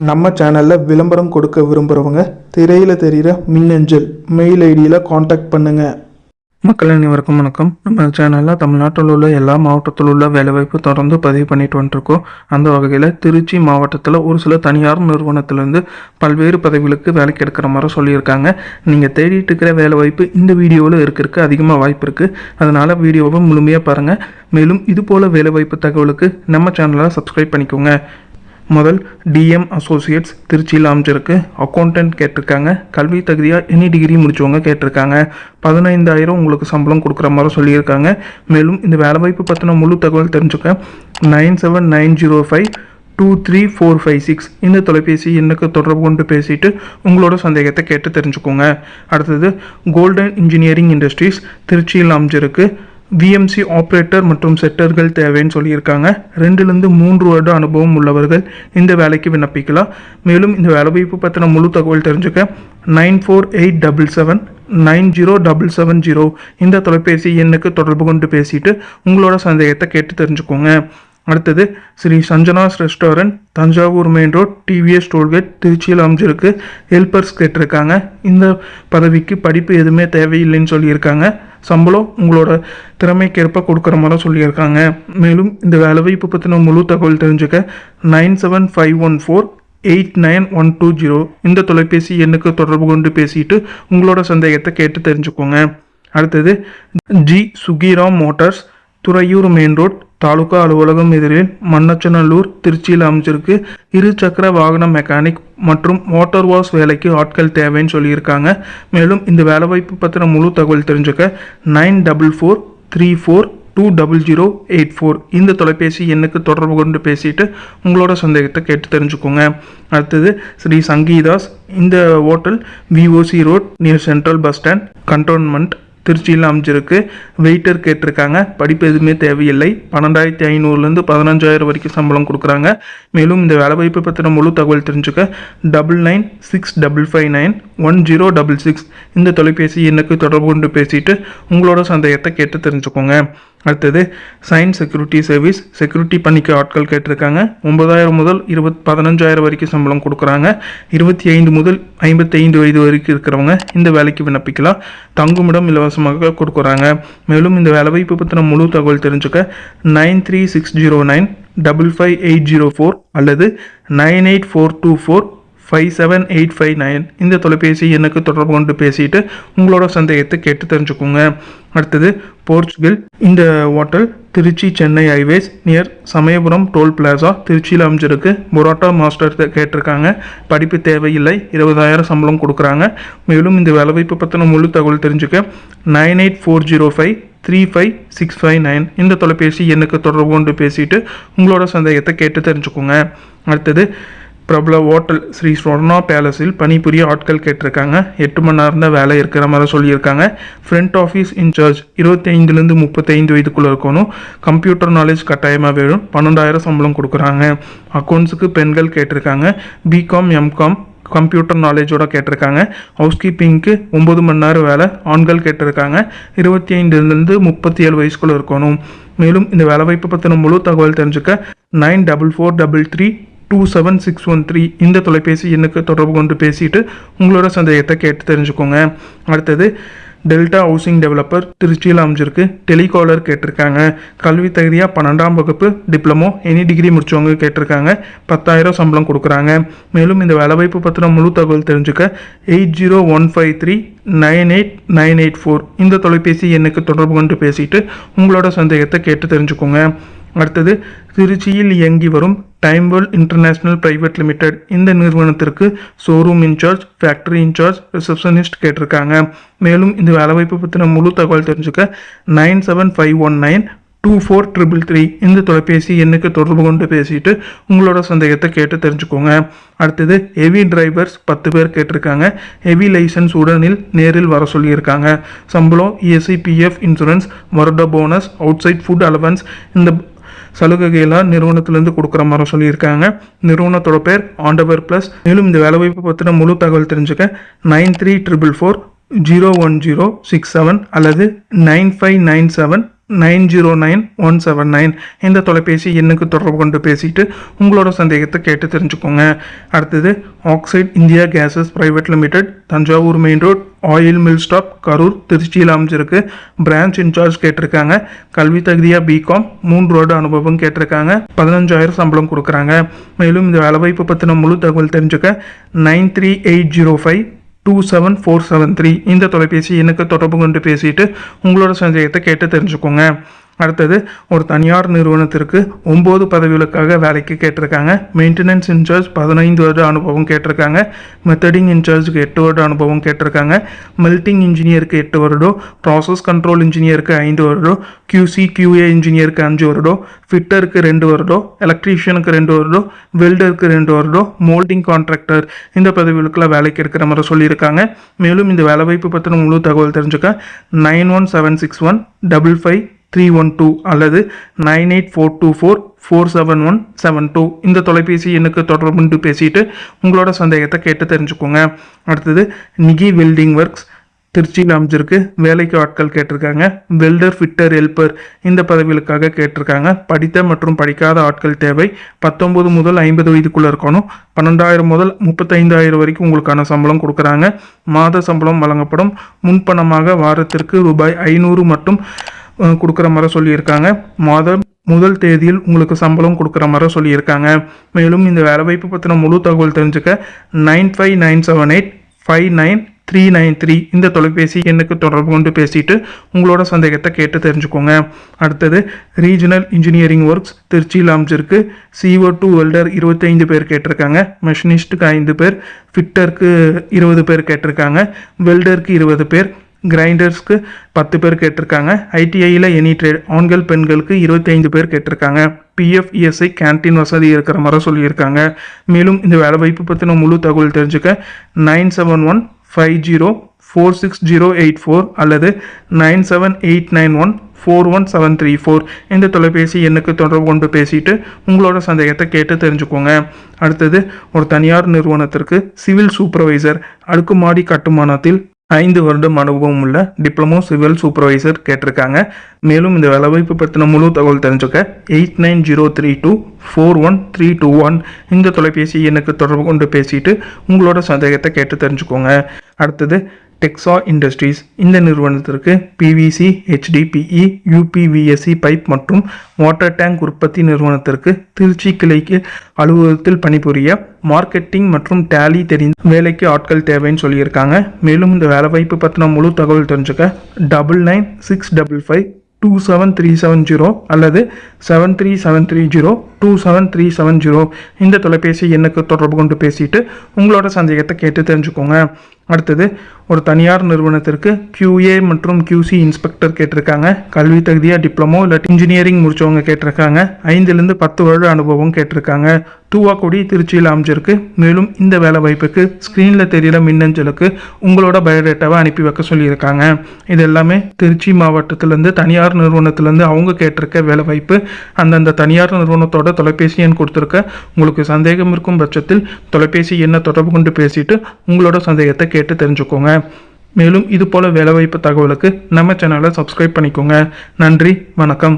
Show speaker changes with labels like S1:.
S1: நம்ம சேனலில் விளம்பரம் கொடுக்க விரும்புகிறவங்க திரையில் தெரிகிற மின்னஞ்சல் மெயில் ஐடியில் காண்டாக்ட் பண்ணுங்கள்
S2: மக்கள் அனைவருக்கும் வணக்கம். நம்ம சேனலில் தமிழ்நாட்டில் உள்ள எல்லா மாவட்டத்தில் உள்ள வேலைவாய்ப்பு தொடர்ந்து பதிவு பண்ணிட்டு வந்துருக்கோம். அந்த வகையில் திருச்சி மாவட்டத்தில் ஒரு சில தனியார் நிறுவனத்திலேருந்து பல்வேறு பதவிகளுக்கு வேலைக்கு எடுக்கிற மாதிரி சொல்லியிருக்காங்க. நீங்கள் தேடிட்டு இருக்கிற வேலைவாய்ப்பு இந்த வீடியோவில் இருக்கிறதுக்கு அதிகமாக வாய்ப்பு இருக்குது அதனால் வீடியோவை முழுமையாக பாருங்கள் மேலும் இது போல் வேலைவாய்ப்பு தகவலுக்கு நம்ம சேனலை சப்ஸ்கிரைப் பண்ணிக்கோங்க. முதல் டிஎம் அசோசியேட்ஸ் திருச்சியில் அமைச்சிருக்கு அக்கௌண்டன்ட் கேட்டிருக்காங்க. கல்வி தகுதியாக எனி டிகிரி முடித்தவங்க கேட்டிருக்காங்க. பதினைந்தாயிரம் உங்களுக்கு சம்பளம் கொடுக்குற மாதிரி சொல்லியிருக்காங்க. மேலும் இந்த வேலைவாய்ப்பு பற்றின முழு தகவல் தெரிஞ்சுக்க nine seven nine zero five two three four five six இந்த தொலைபேசி எண்ணுக்கு தொடர்பு கொண்டு பேசிட்டு உங்களோட சந்தேகத்தை கேட்டு தெரிஞ்சுக்கோங்க. அடுத்தது கோல்டன் இன்ஜினியரிங் இண்டஸ்ட்ரீஸ் திருச்சியில் அமைஞ்சிருக்கு. விஎம்சி ஆப்ரேட்டர் மற்றும் செட்டர்கள் தேவைன்னு சொல்லியிருக்காங்க. ரெண்டுலேருந்து மூன்று வருட அனுபவம் உள்ளவர்கள் இந்த வேலைக்கு விண்ணப்பிக்கலாம். மேலும் இந்த வேலைவாய்ப்பு பற்றின முழு தகவல் தெரிஞ்சுக்க nine four eight double seven nine zero double seven zero இந்த தொலைபேசி எண்ணுக்கு தொடர்பு கொண்டு பேசிட்டு உங்களோட சந்தேகத்தை கேட்டு தெரிஞ்சுக்கோங்க. அடுத்தது Sri Sanjana's restaurant Thanjavur main road TVS toll gate திருச்சியில் அமைஞ்சிருக்கு. ஹெல்பர்ஸ் கேட்டிருக்காங்க. இந்த பதவிக்கு படிப்பு எதுவுமே தேவையில்லைன்னு சொல்லியிருக்காங்க. சம்பளம் உங்களோட திறமைக்கேற்ப கொடுக்குற மாதிரி சொல்லியிருக்காங்க. மேலும் இந்த வேலைவாய்ப்பு பற்றின முழு தகவல் தெரிஞ்சுக்க nine seven five one four eight nine one two zero இந்த தொலைபேசி எண்ணுக்கு தொடர்பு கொண்டு பேசிட்டு உங்களோட சந்தேகத்தை கேட்டு தெரிஞ்சுக்கோங்க. அடுத்தது G Sugiram motors Thuraiyur main road taluka அலுவலகம் எதிரில் மன்னச்சநல்லூர் திருச்சியில் அமைச்சிருக்கு இரு சக்கர வாகன மெக்கானிக் மற்றும் மோட்டார் வாஷ் வேலைக்கு ஆட்கள் தேவைன்னு சொல்லியிருக்காங்க. மேலும் இந்த வேலைவாய்ப்பு பற்றின முழு தகவல் தெரிஞ்சுக்க nine double four three four two double zero eight four இந்த தொலைபேசி எண்ணுக்கு தொடர்பு கொண்டு பேசிட்டு உங்களோட சந்தேகத்தை கேட்டு தெரிஞ்சுக்கோங்க. அடுத்தது ஸ்ரீ சங்கீதாஸ் இந்த hotel VOC road near central bus stand cantonment திருச்சியில் அமைஞ்சிருக்கு. வெயிட்டர் கேட்டிருக்காங்க. படிப்பு எதுவுமே தேவையில்லை. பன்னெண்டாயிரத்தி ஐநூறுலேருந்து பதினஞ்சாயிரம் வரைக்கும் சம்பளம் கொடுக்குறாங்க. மேலும் இந்த வேலைவாய்ப்பு பற்றின முழு தகவல் தெரிஞ்சுக்க double nine six double five nine one zero double six இந்த தொலைபேசி எண்ணுக்கு தொடர்பு கொண்டு பேசிட்டு உங்களோட சந்தேகத்தை கேட்டு தெரிஞ்சுக்கோங்க. அடுத்தது சயின்ஸ் செக்யூரிட்டி சர்வீஸ் செக்யூரிட்டி பணிக்கு ஆட்கள் கேட்டிருக்காங்க. ஒன்பதாயிரம் முதல் இருபத் பதினஞ்சாயிரம் வரைக்கும் சம்பளம் கொடுக்குறாங்க. இருபத்தி ஐந்து முதல் ஐம்பத்தைந்து வயது வரைக்கும் இருக்கிறவங்க இந்த வேலைக்கு விண்ணப்பிக்கலாம். தங்குமிடம் இலவசமாக கொடுக்குறாங்க. மேலும் இந்த வேலைவாய்ப்பு பற்றின முழு தகவல் தெரிஞ்சுக்க nine three six zero nine double five eight zero four அல்லது nine eight four two four five seven eight five nine இந்த தொலைபேசி எனக்கு தொடர்பு கொண்டு பேசிட்டு உங்களோட சந்தேகத்தை கேட்டு தெரிஞ்சுக்கோங்க. அடுத்தது போர்ச்சுகல். இந்த hotel Trichy Chennai highways near Samayapuram toll plaza திருச்சியில் அமைஞ்சிருக்கு. பொரோட்டா மாஸ்டர் கேட்டிருக்காங்க. படிப்பு தேவையில்லை இருபதாயிரம் சம்பளம் கொடுக்குறாங்க. மேலும் இந்த வேலைவாய்ப்பு பற்றின முழு தகவல் தெரிஞ்சுக்க nine eight four zero five three five six five nine இந்த தொலைபேசி எனக்கு தொடர்பு கொண்டு பேசிட்டு உங்களோட சந்தேகத்தை கேட்டு தெரிஞ்சுக்கோங்க. அடுத்தது பிரபல ஹோட்டல் ஸ்ரீ ஸ்வர்ணா பேலஸில் பணிபுரிய ஆட்கள் கேட்டிருக்காங்க. எட்டு மணி நேரம் தான் வேலை இருக்கிற மாதிரி சொல்லியிருக்காங்க. ஃப்ரண்ட் ஆஃபீஸ் இன்சார்ஜ் இருபத்தி ஐந்துலேருந்து முப்பத்தைந்து வயதுக்குள்ளே இருக்கணும். கம்ப்யூட்டர் நாலேஜ் கட்டாயமாக வேணும். பன்னெண்டாயிரம் சம்பளம் கொடுக்குறாங்க. அக்கௌண்ட்ஸுக்கு பெண்கள் கேட்டிருக்காங்க. பிகாம் எம்காம் கம்ப்யூட்டர் நாலேஜோட கேட்டிருக்காங்க. ஹவுஸ் கீப்பிங்க்கு ஒம்பது மணி நேரம் வேலை ஆண்கள் கேட்டிருக்காங்க. இருபத்தி ஐந்துலேருந்து முப்பத்தி ஏழு வயசுக்குள்ளே இருக்கணும். மேலும் இந்த வேலைவாய்ப்பு பற்றின முழு தகவல் தெரிஞ்சுக்க nine double four double three two seven six one three இந்த தொலைபேசி எண்ணுக்கு தொடர்பு கொண்டு பேசிட்டு உங்களோட சந்தேகத்தை கேட்டு தெரிஞ்சுக்கோங்க. அடுத்தது டெல்டா ஹவுசிங் டெவலப்பர் திருச்சியில் அமைஞ்சிருக்கு. டெலிகாலர் கேட்டிருக்காங்க. கல்வி தகுதியாக பன்னெண்டாம் வகுப்பு டிப்ளமோ எனி டிகிரி முடிச்சவங்க கேட்டிருக்காங்க. பத்தாயிரம் சம்பளம் கொடுக்குறாங்க. மேலும் இந்த வேலைவாய்ப்பு பற்றின முழு தகவல் தெரிஞ்சுக்க eight zero one five three nine eight nine eight four இந்த தொலைபேசி எண்ணுக்கு தொடர்பு கொண்டு பேசிட்டு உங்களோட சந்தேகத்தை கேட்டு தெரிஞ்சுக்கோங்க. அடுத்தது திருச்சியில் இயங்கி வரும் Time World International private limited. இந்த நிறுவனத்திற்கு showroom incharge factory incharge receptionist கேட்டிருக்காங்க. மேலும் இந்த வேலைவாய்ப்பு பற்றின முழு தகவல் தெரிஞ்சுக்க nine seven five one nine two four triple three இந்த தொலைபேசி எண்ணுக்கு தொடர்பு கொண்டு பேசிட்டு உங்களோட சந்தேகத்தை கேட்டு தெரிஞ்சுக்கோங்க. அடுத்தது ஹெவி டிரைவர்ஸ் பத்து பேர் கேட்டிருக்காங்க. ஹெவி லைசன்ஸ் உடனில் நேரில் வர சொல்லியிருக்காங்க. சம்பளம் இஎஸ்சி பிஎஃப் இன்சூரன்ஸ் வருட bonus outside food allowance இந்த சலுகைகள்லாம் நிறுவனத்திலேருந்து கொடுக்குற மாதிரி சொல்லியிருக்காங்க. நிறுவனத்தோட பேர் ஆண்டவர் ப்ளஸ். மேலும் இந்த வேலைவாய்ப்பு பற்றின முழு தகவல் தெரிஞ்சுக்க nine three triple four zero one zero six seven அல்லது nine five nine seven nine zero nine one seven nine இந்த தொலைபேசி எண்ணுக்கு தொடர்பு கொண்டு பேசிட்டு உங்களோட சந்தேகத்தை கேட்டு தெரிஞ்சுக்கோங்க. அடுத்தது Oxide India gases private limited Thanjavur main road oil mill stop Karur திருச்சியில் அமைஞ்சிருக்கு. பிரான்ச் இன்சார்ஜ் கேட்டிருக்காங்க. கல்வி தகுதியாக பிகாம் மூன்று வருட அனுபவம் கேட்டிருக்காங்க. பதினஞ்சாயிரம் சம்பளம் கொடுக்குறாங்க. மேலும் இந்த வேலைவாய்ப்பு பற்றின முழு தகவல் தெரிஞ்சுக்க nine three eight zero five two seven four seven three இந்த தொலைபேசி எண்ணுக்கு தொடர்பு கொண்டு பேசிட்டு உங்களோட சந்தேகத்தை கேட்டு தெரிஞ்சுக்கோங்க. அடுத்தது ஒரு தனியார் நிறுவனத்திற்கு ஒம்பது பதவிகளுக்காக வேலைக்கு கேட்டிருக்காங்க. மெயின்டெனன்ஸ் இன்சார்ஜ் பதினைந்து வருட அனுபவம் கேட்டிருக்காங்க. மெத்தடிங் இன்சார்ஜுக்கு எட்டு வருட அனுபவம் கேட்டிருக்காங்க. மெல்டிங் இன்ஜினியருக்கு எட்டு வருடம். ப்ராசஸ் கண்ட்ரோல் இன்ஜினியருக்கு ஐந்து வருடம். கியூசி கியூஏ இன்ஜினியருக்கு அஞ்சு வருடம். ஃபிட்டருக்கு ரெண்டு வருடம். எலக்ட்ரீஷியனுக்கு ரெண்டு வருடம். வெல்டருக்கு ரெண்டு வருடம். மோல்டிங் கான்ட்ராக்டர் இந்த பதவிகளுக்கெல்லாம் வேலைக்கு எடுக்கிற மாதிரி சொல்லியிருக்காங்க. மேலும் இந்த வேலைவாய்ப்பு பற்றின முழு தகவல் தெரிஞ்சுக்க nine one seven six one double five three one two அல்லது nine eight four two four four seven one seven two இந்த தொலைபேசி எண்ணுக்கு தொடர்புண்டு பேசிட்டு உங்களோட சந்தேகத்தை கேட்டு தெரிஞ்சுக்கோங்க. அடுத்தது நிகி வெல்டிங் ஒர்க்ஸ் திருச்சியில் அமைஞ்சிருக்கு. வேலைக்கு ஆட்கள் கேட்டிருக்காங்க. வெல்டர் ஃபிட்டர் ஹெல்ப்பர் இந்த பதவிகளுக்காக கேட்டிருக்காங்க. படித்த மற்றும் படிக்காத ஆட்கள் தேவை. பத்தொம்பது முதல் ஐம்பது வயதுக்குள்ளே இருக்கணும். பன்னெண்டாயிரம் முதல் முப்பத்தைந்தாயிரம் வரைக்கும் உங்களுக்கான சம்பளம் கொடுக்குறாங்க. மாத சம்பளம் வழங்கப்படும். முன்பணமாக வாரத்திற்கு ரூபாய் ஐநூறு மட்டும் கொடுக்குற மாதிரி சொல்லியிருக்காங்க. மாதம் முதல் தேதியில் உங்களுக்கு சம்பளம் கொடுக்குற மாதிரி சொல்லியிருக்காங்க. மேலும் இந்த வேலைவாய்ப்பு பற்றின முழு தகவல் தெரிஞ்சுக்க nine five nine seven eight five nine three nine three இந்த தொலைபேசி எண்ணுக்கு தொடர்பு கொண்டு பேசிட்டு உங்களோட சந்தேகத்தை கேட்டு தெரிஞ்சுக்கோங்க. அடுத்தது ரீஜனல் இன்ஜினியரிங் ஒர்க்ஸ் திருச்சியில் அமைச்சிருக்கு சிஓ டூ வெல்டர் இருபத்தைந்து பேர் கேட்டிருக்காங்க. மெஷினிஸ்ட்டுக்கு ஐந்து பேர் ஃபிட்டருக்கு இருபது பேர் கேட்டிருக்காங்க. வெல்டருக்கு இருபது பேர் கிரைண்டர்ஸ்க்கு பத்து பேர் கேட்டிருக்காங்க. ஐடிஐயில் எனி ட்ரேட் ஆண்கள் பெண்களுக்கு இருபத்தைந்து பேர் கேட்டிருக்காங்க. பிஎஃப் இஎஸ்ஐ கேன்டீன் வசதி இருக்கிற மாதிரி சொல்லியிருக்காங்க. மேலும் இந்த வேலைவாய்ப்பு பற்றின முழு தகவல் தெரிஞ்சுக்க nine seven one five zero four six zero eight four அல்லது nine seven eight nine one four one seven three four இந்த தொலைபேசி எண்ணுக்கு தொடர்பு கொண்டு பேசிட்டு உங்களோட சந்தேகத்தை கேட்டு தெரிஞ்சுக்கோங்க. அடுத்தது ஒரு தனியார் நிறுவனத்திற்கு சிவில் சூப்பர்வைசர் அடுக்குமாடி கட்டுமானத்தில் ஐந்து வருடம் அனுபவம் உள்ள டிப்ளமோ சிவில் சூப்பர்வைசர் கேட்டிருக்காங்க. மேலும் இந்த வேலைவாய்ப்பு பற்றின முழு தகவல் தெரிஞ்சுக்க eight nine zero three two four one three two one இந்த தொலைபேசி எண்ணுக்கு தொடர்பு கொண்டு பேசிட்டு உங்களோட சந்தேகத்தை கேட்டு தெரிஞ்சுக்கோங்க. அடுத்தது டெக்ஸா இண்டஸ்ட்ரீஸ் இந்த நிறுவனத்திற்கு பிவிசி ஹெச்டிபிஇ யூபிவிஎஸ்சி பைப் மற்றும் வாட்டர் டேங்க் உற்பத்தி நிறுவனத்திற்கு திருச்சி கிளைக்கு அலுவலகத்தில் பணிபுரிய மார்க்கெட்டிங் மற்றும் டேலி தெரிந்த வேலைக்கு ஆட்கள் தேவைன்னு சொல்லியிருக்காங்க. மேலும் இந்த வேலைவாய்ப்பு பற்றின முழு தகவல் தெரிஞ்சுக்க double nine six double five two seven three seven zero அல்லது seven three seven three zero two seven three seven zero இந்த தொலைபேசி எண்ணுக்கு தொடர்பு கொண்டு பேசிட்டு உங்களோட சந்தேகத்தை கேட்டு தெரிஞ்சுக்கோங்க. அடுத்தது ஒரு தனியார் நிறுவனத்திற்கு கியூஏ மற்றும் கியூசி இன்ஸ்பெக்டர் கேட்டிருக்காங்க. கல்வி தகுதியாக டிப்ளமோ இல்லை இன்ஜினியரிங் முடித்தவங்க கேட்டிருக்காங்க. ஐந்துலேருந்து பத்து வருட அனுபவம் கேட்டிருக்காங்க. தூவாக்குடி திருச்சியில் அமைஞ்சிருக்கு. மேலும் இந்த வேலை வாய்ப்புக்கு ஸ்க்ரீனில் தெரியல மின்னஞ்சலுக்கு உங்களோட பயோடேட்டாவை அனுப்பி வைக்க சொல்லியிருக்காங்க. இது எல்லாமே திருச்சி மாவட்டத்திலேருந்து தனியார் நிறுவனத்திலேருந்து அவங்க கேட்டிருக்க வேலை வாய்ப்பு. அந்தந்த தனியார் நிறுவனத்தோட தொலைபேசி எண் கொடுத்துருக்க. உங்களுக்கு சந்தேகம் இருக்கும் பட்சத்தில் தொலைபேசி எண்ணை தொடர்பு கொண்டு பேசிட்டு உங்களோட சந்தேகத்தை கேட்டு தெரிஞ்சுக்கோங்க. மேலும் இது போல வேலைவாய்ப்பு தகவலுக்கு நம்ம சேனலை சப்ஸ்கிரைப் பண்ணிக்கோங்க. நன்றி வணக்கம்.